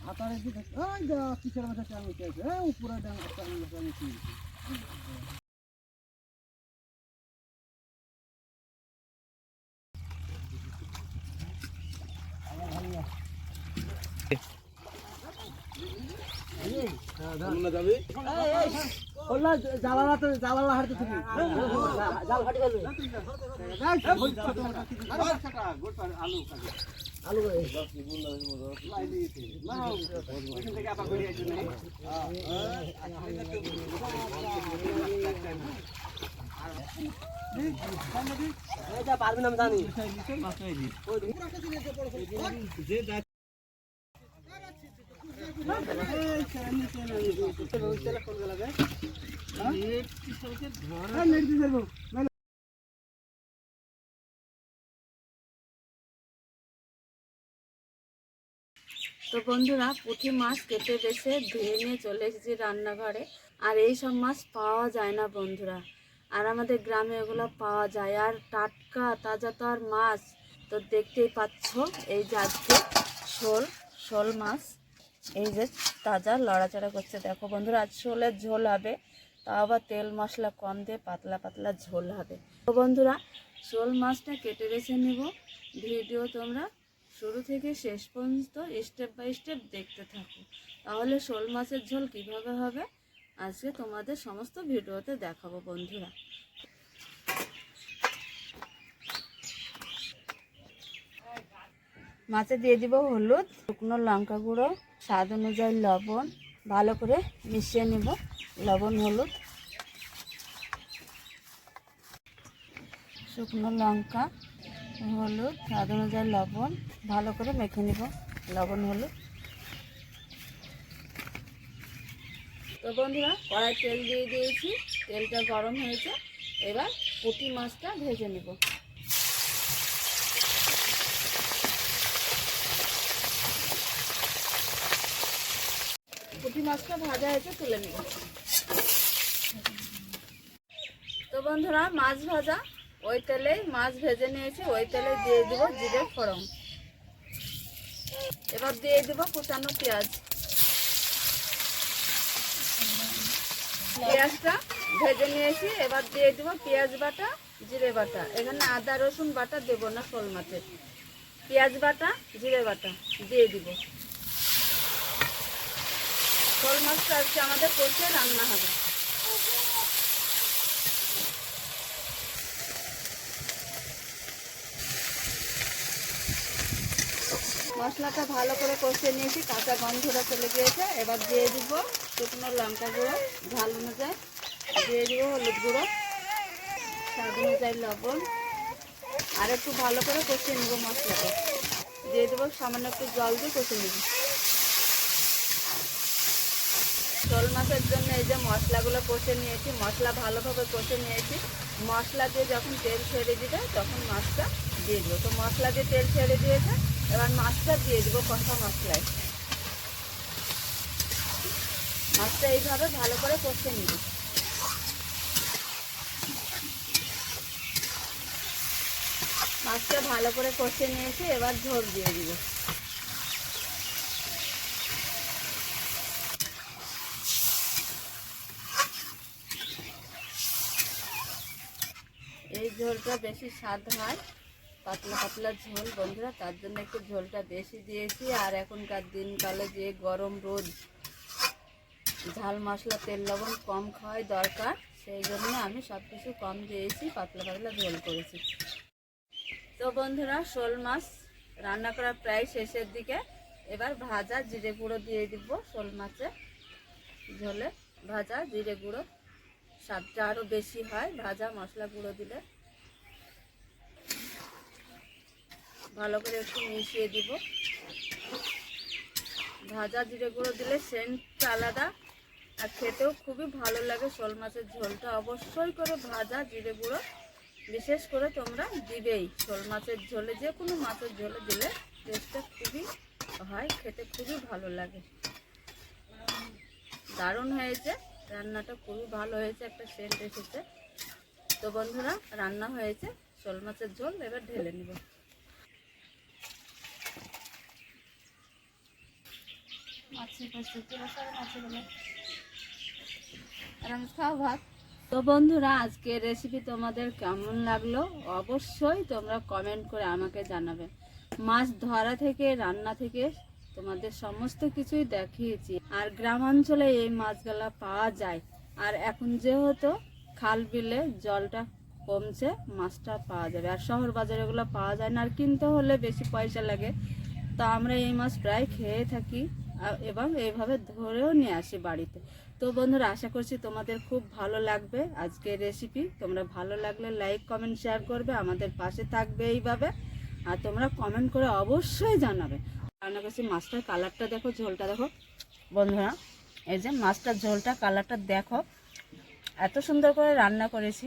না হাত আড়ি দিকে ওই দা কিসের মাথা চাঙি চাইছে হ্যাঁ উপরে ডাং চাঙি চাঙি জালালা জালালা হারতে তুমি জাল ফাটি গেল আলু পারবি না আমি জানি তো বন্ধুরা পুঁটি মাছ কেটে বেছে ধুয়ে নিয়ে চলে এসেছি রান্নাঘরে। আর এই সব মাছ পাওয়া যায় না বন্ধুরা। আর আমাদের গ্রামে এগুলো পাওয়া যায়। আর টাটকা, তাজা তো আর মাছ। তো দেখতেই পাচ্ছ, এই যে আজকে শোল শোল মাছ। এই যে তাজা লড়াচড়া করছে। দেখো বন্ধুরা, আজ শোলের ঝোল হবে। তা আবার তেল মশলা কম দিয়ে পাতলা পাতলা ঝোল হবে। তো বন্ধুরা, শোল মাছটা কেটে বেছে নেব। ভিডিও তোমরা শুরু থেকে শেষ পর্যন্ত স্টেপ বাই স্টেপ দেখতে থাকো। তাহলে শোল মাছের ঝোল কীভাবে হবে? আজকে তোমাদের সমস্ত ভিডিওতে দেখাবো বন্ধুরা। মাছে দিয়ে দিব হলুদ, শুকনো লঙ্কা গুঁড়ো, স্বাদ অনুযায়ী লবণ, ভালো করে মিশিয়ে নেব, লবণ, হলুদ। শুকনো লঙ্কা হলুদ স্বাদ অনুযায়ী লবণ। ভালো করে মেখে নিব। লবণ, হলুদ। তো বন্ধুরা কড়াই তেল দিয়ে দিয়েছি। তেলটা গরম হয়েছে। এবার পুঁটি মাছটা ভেজে নেব। পুঁটি মাছটা ভাজা হয়েছে, তুলে নেব। তো বন্ধুরা, মাছ ভাজা ওই তেলে মাছ ভেজে নিয়েছি, ওই তেলে দিয়ে দিব জিরে ফোড়ন। এবার দিয়ে দিব কুচানো পেঁয়াজ। পেঁয়াজটা ভেজে নিয়েছি, এবার দিয়ে দিব পেঁয়াজ বাটা, জিরে বাটা। এখানে আদা, রসুন বাটা দেবো না শোল মাছের পেঁয়াজ বাটা, জিরে বাটা দিয়ে দিব। শোল মাছটা আজকে আমাদের কষে রান্না হবে। মশলাটা ভালো করে কষিয়ে নিয়েছি, কাঁচা গন্ধটা চলে গিয়েছে। এবার দিয়ে দিব শুকনো লঙ্কা গুঁড়ো, ঝাল অনুযায়ী। দিয়ে দিব হলুদ গুঁড়ো, স্বাদ অনুযায়ী লবণ। আর একটু ভালো করে কষিয়ে নেব মশলাটা। দিয়ে দেবো সামান্য একটু জল দিয়ে কষে নেব। শোল মাছের জন্য এই যে মশলাগুলো কষে নিয়েছি, মশলা ভালোভাবে কষে নিয়েছি। মশলা দিয়ে যখন তেল ছেড়ে দিবে, তখন মাছটা দিয়ে দেবো। তো মশলা দিয়ে তেল ছেড়ে দিয়েছে এবার মাছটা দিয়ে দেবো কষা মশলায়। মাছটা এইভাবে ভালো করে কষে নিব। মাছটা ভালো করে কষে নিয়েছি, এবার ঝোল দিয়ে দিব। এই ঝোলটা বেশি স্বাদ হয়। পাতলা পাতলা ঝোল বন্ধুরা, তার জন্য একটু ঝোলটা বেশি দিয়েছি। আর এখনকার দিনকালে যে গরম রোদ ঝাল মশলা, তেল লবণ কম খাওয়াই দরকার, সেই জন্য আমি সব কিছু কম দিয়েছি, পাতলা পাতলা ঝোল করেছি। তো বন্ধুরা, শোল মাছ রান্না করা প্রায় শেষের দিকে। এবার ভাজা জিরে গুঁড়ো দিয়ে দিব শোল মাছে। ঝোলে ভাজা জিরে গুঁড়ো, স্বাদটা আরও বেশি হয় ভাজা মশলা গুঁড়ো দিলে। ভালো করে একটু মিশিয়ে দিব। ভাজা জিরে গুঁড়ো দিলে সেন্টটা আলাদা আর খেতেও খুবই ভালো লাগে শোল মাছের ঝোলটা। অবশ্যই করে ভাজা জিরে গুঁড়ো, বিশেষ করে তোমরা দিবেই। শোল মাছের ঝোলে, যে কোনো মাছের ঝোলে দিলে টেস্টটা খুবই হয়, খেতে খুবই ভালো লাগে। দারুণ হয়েছে, রান্নাটা খুবই ভালো হয়েছে, একটা সেন্ট এসেছে। তো বন্ধুরা, রান্না হয়েছে, শোল মাছের ঝোল, এবার ঢেলে নিব মাছের পাশে মাছের আর আমি খাও ভাত তো বন্ধুরা, আজকের রেসিপি তোমাদের কেমন লাগল? অবশ্যই তোমরা কমেন্ট করে আমাকে জানাবে। মাছ ধরা থেকে, রান্না থেকে তোমাদের সমস্ত কিছুই দেখিয়েছি। আর গ্রামাঞ্চলে এই মাছগুলা পাওয়া যায়। আর এখন যেহেতু খাল বিলে জলটা কমছে, মাছটা পাওয়া যাবে। আর শহর বাজারে এগুলো পাওয়া যায় না। আর কিনতে হলে বেশি পয়সা লাগে। তো আমরা এই মাছ প্রায় খেয়ে থাকি। এবং এইভাবে ধরেও নিয়ে আসি বাড়িতে। তো বন্ধুরা, আশা করছি তোমাদের খুব ভালো লাগবে আজকের রেসিপি তোমরা ভালো লাগলে লাইক কমেন্ট শেয়ার করবে, আমাদের পাশে থাকবে এইভাবে। আর তোমরা কমেন্ট করে অবশ্যই জানাবে। রান্না করছি মাছটার কালারটা দেখো, ঝোলটা দেখো। বন্ধুরা, এই যে মাছটার ঝোলটা কালারটা দেখো। এত সুন্দর করে রান্না করেছি।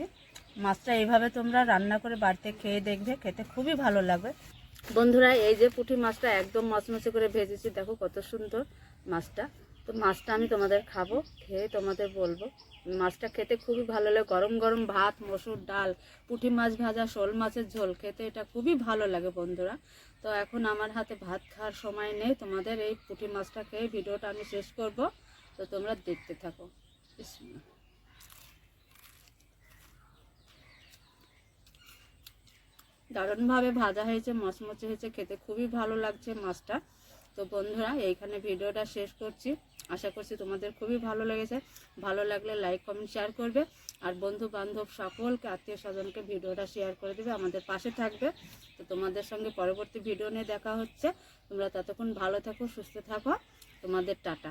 মাছটা এইভাবে তোমরা রান্না করে বাড়িতে খেয়ে দেখবে, খেতে খুবই ভালো লাগবে। বন্ধুরা, এই যে পুঁটি মাছটা একদম মচমচে করে ভেজেছি, দেখো কত সুন্দর মাছটা। তো মাছটা আমি তোমাদের খাব, খেয়ে তোমাদের বলব। মাছটা খেতে খুবই ভালো লাগে, গরম গরম ভাত, মসুর ডাল, পুঁটি মাছ ভাজা, শোল মাছের ঝোল, খেতে এটা খুবই ভালো লাগে বন্ধুরা। তো এখন আমার হাতে ভাত খাওয়ার সময় নেই, তোমাদের এই পুঁটি মাছটা খেয়ে ভিডিওটা আমি শেষ করব। তো তোমরা দেখতে থাকো। দারুণভাবে ভাজা হয়েছে, মচমচে হয়েছে, খেতে খুবই ভালো লাগছে মাছটা। তো বন্ধুরা, এইখানে ভিডিওটা শেষ করছি। আশা করছি তোমাদের খুবই ভালো লেগেছে। ভালো লাগলে লাইক, কমেন্ট, শেয়ার করবে। আর বন্ধু বান্ধব সকলকে আত্মীয় স্বজনকে ভিডিওটা শেয়ার করে দেবে, আমাদের পাশে থাকবে। তো তোমাদের সঙ্গে পরবর্তী ভিডিও নিয়ে দেখা হচ্ছে। তোমরা ততক্ষণ ভালো থাকো, সুস্থ থাকো। তোমাদের টাটা।